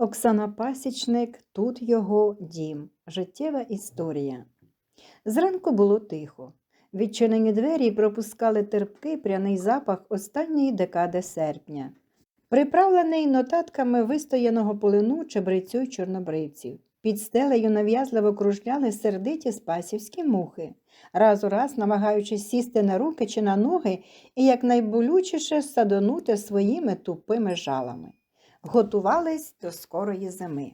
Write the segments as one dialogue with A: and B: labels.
A: Оксана Пасічник, тут його дім. Життєва історія. Зранку було тихо. Відчинені двері пропускали терпкий пряний запах останньої декади серпня, приправлений нотатками вистояного полину чебрецю чорнобривців. Під стелею нав'язливо кружляли сердиті спасівські мухи, раз у раз намагаючись сісти на руки чи на ноги і якнайболючіше садонути своїми тупими жалами. Готувались до скорої зими.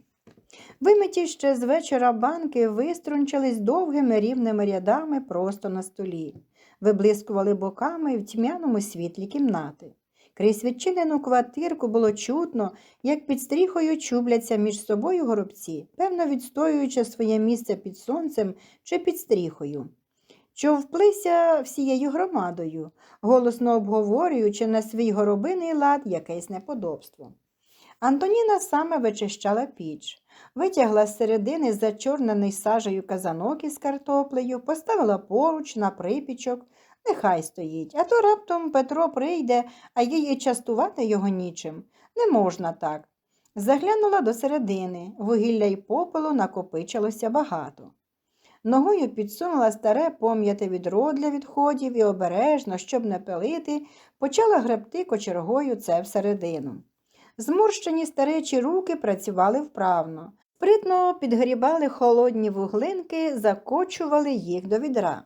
A: Вимиті ще з вечора банки виструнчились довгими рівними рядами просто на столі, виблискували боками в тьмяному світлі кімнати. Крізь відчинену квартирку було чутно, як під стріхою чубляться між собою горобці, певно відстоюючи своє місце під сонцем чи під стріхою. Човплися всією громадою, голосно обговорюючи на свій горобиний лад якесь неподобство. Антоніна саме вичищала піч, витягла з середини зачорнений сажею казанок із картоплею, поставила поруч на припічок, нехай стоїть, а то раптом Петро прийде, а їй частувати його нічим. Не можна так. Заглянула до середини, вугілля й попелу накопичилося багато. Ногою підсунула старе пом'яте відро для відходів і обережно, щоб не пилити, почала гребти кочергою це всередину. Зморщені старечі руки працювали вправно. Спритно підгрібали холодні вуглинки, закочували їх до відра.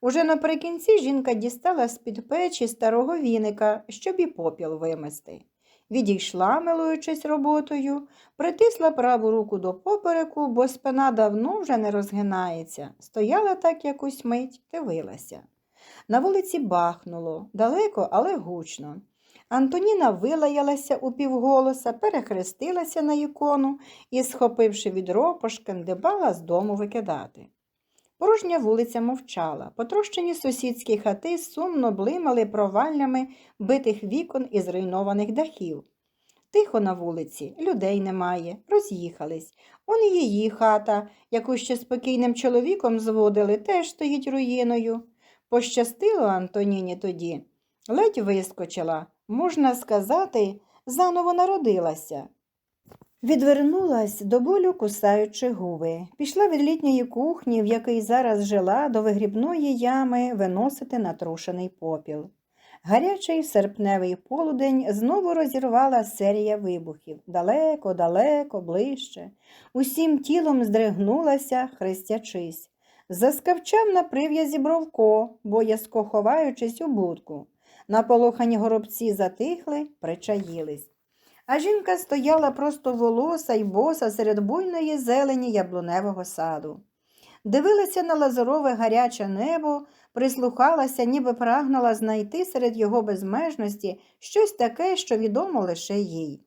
A: Уже наприкінці жінка дістала з-під печі старого віника, щоб і попіл вимести. Відійшла, милуючись роботою, притисла праву руку до попереку, бо спина давно вже не розгинається. Стояла так якусь мить, дивилася. На вулиці бахнуло, далеко, але гучно. Антоніна вилаялася упівголоса, перехрестилася на ікону і, схопивши відро, пошкандибала з дому викидати. Порожня вулиця мовчала. Потрощені сусідські хати сумно блимали проваллями битих вікон і зруйнованих дахів. Тихо на вулиці, людей немає, роз'їхались. Он і її хата, яку ще спокійним чоловіком зводили, теж стоїть руїною. Пощастило Антоніні тоді. Ледь вискочила, можна сказати, заново народилася. Відвернулась до болю кусаючи губи. Пішла від літньої кухні, в якій зараз жила, до вигрібної ями виносити натрушений попіл. Гарячий серпневий полудень знову розірвала серія вибухів далеко, далеко, ближче. Усім тілом здригнулася, хрестячись. Заскавчав на прив'язі Бровко, боязко ховаючись у будку. Наполохані горобці затихли, причаїлись. А жінка стояла просто волоса й боса серед буйної зелені яблуневого саду. Дивилася на лазурове гаряче небо, прислухалася, ніби прагнула знайти серед його безмежності щось таке, що відомо лише їй.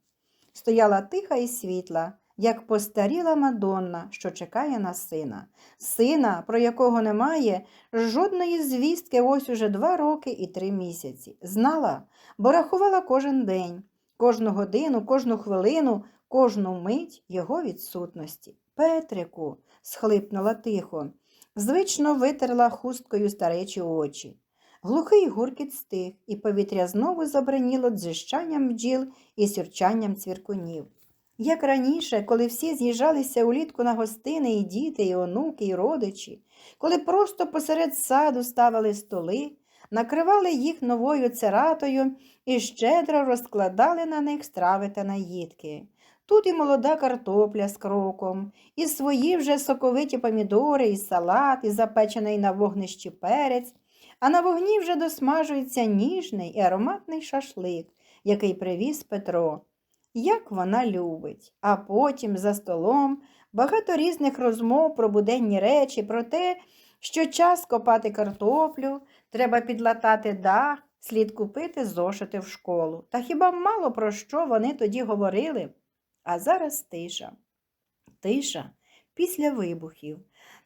A: Стояла тиха і світла, як постаріла Мадонна, що чекає на сина. Сина, про якого немає жодної звістки ось уже два роки і три місяці. Знала, бо рахувала кожен день, кожну годину, кожну хвилину, кожну мить його відсутності. Петрику, схлипнула тихо, звично витерла хусткою старечі очі. Глухий гуркіт стих, і повітря знову забраніло дзижчанням бджіл і сюрчанням цвіркунів. Як раніше, коли всі з'їжджалися улітку на гостини і діти, і онуки, і родичі, коли просто посеред саду ставили столи, накривали їх новою цератою і щедро розкладали на них страви та наїдки. Тут і молода картопля з кроком, і свої вже соковиті помідори, і салат, і запечений на вогнищі перець, а на вогні вже досмажується ніжний і ароматний шашлик, який привіз Петро. Як вона любить, а потім за столом багато різних розмов про буденні речі, про те, що час копати картоплю, треба підлатати дах, слід купити зошити в школу. Та хіба мало про що вони тоді говорили? А зараз тиша. Тиша після вибухів.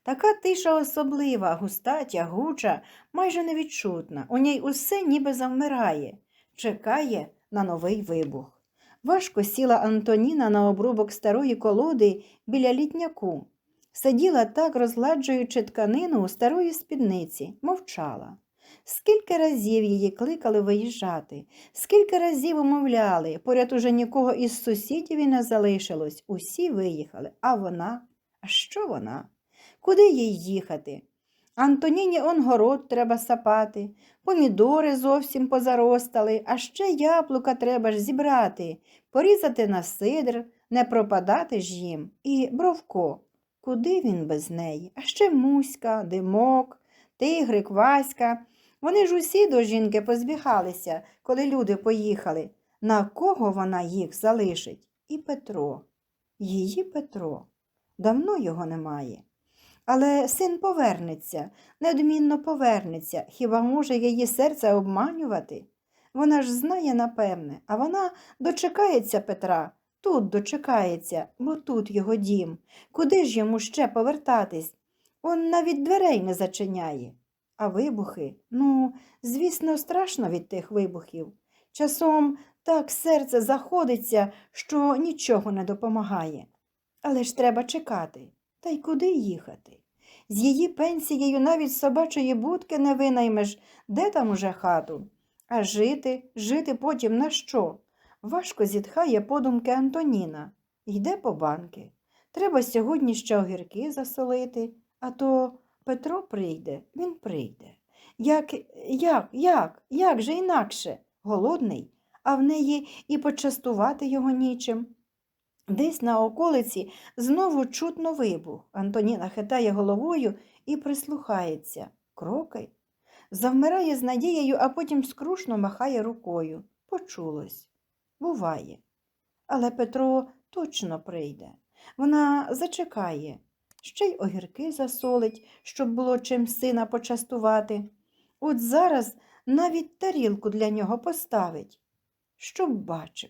A: Така тиша особлива, густа, тягуча, майже невідчутна. У ній усе ніби завмирає, чекає на новий вибух. Важко сіла Антоніна на обрубок старої колоди біля літняку. Сиділа так, розгладжуючи тканину у старої спідниці, мовчала. Скільки разів її кликали виїжджати, скільки разів умовляли, поряд уже нікого із сусідів і не залишилось, усі виїхали. А вона? А що вона? Куди їй їхати? Антоніні он город треба сапати, помідори зовсім позаростали, а ще яблука треба ж зібрати, порізати на сидр, не пропадати ж їм. І Бровко. Куди він без неї? А ще Муська, Димок, Тигрик, Васька. Вони ж усі до жінки позбігалися, коли люди поїхали. На кого вона їх залишить? І Петро. Її Петро. Давно його немає. Але син повернеться, неодмінно повернеться. Хіба може її серце обманювати? Вона ж знає, напевне, а вона дочекається Петра, тут дочекається, бо тут його дім. Куди ж йому ще повертатись? Он навіть дверей не зачиняє. А вибухи? Ну, звісно, страшно від тих вибухів. Часом так серце заходиться, що нічого не допомагає. Але ж треба чекати. Та й куди їхати? З її пенсією навіть собачої будки не винаймеш, де там уже хату. А жити, жити потім на що? Важко зітхає подумки Антоніна. Йде по банки. Треба сьогодні ще огірки засолити, а то Петро прийде, він прийде. Як, як, як, як же інакше? Голодний, а в неї і почастувати його нічим. Десь на околиці знову чутно вибух. Антоніна хитає головою і прислухається. Кроки. Завмирає з надією, а потім скрушно махає рукою. Почулось. Буває. Але Петро точно прийде. Вона зачекає, ще й огірки засолить, щоб було чим сина почастувати. От зараз навіть тарілку для нього поставить, щоб бачив.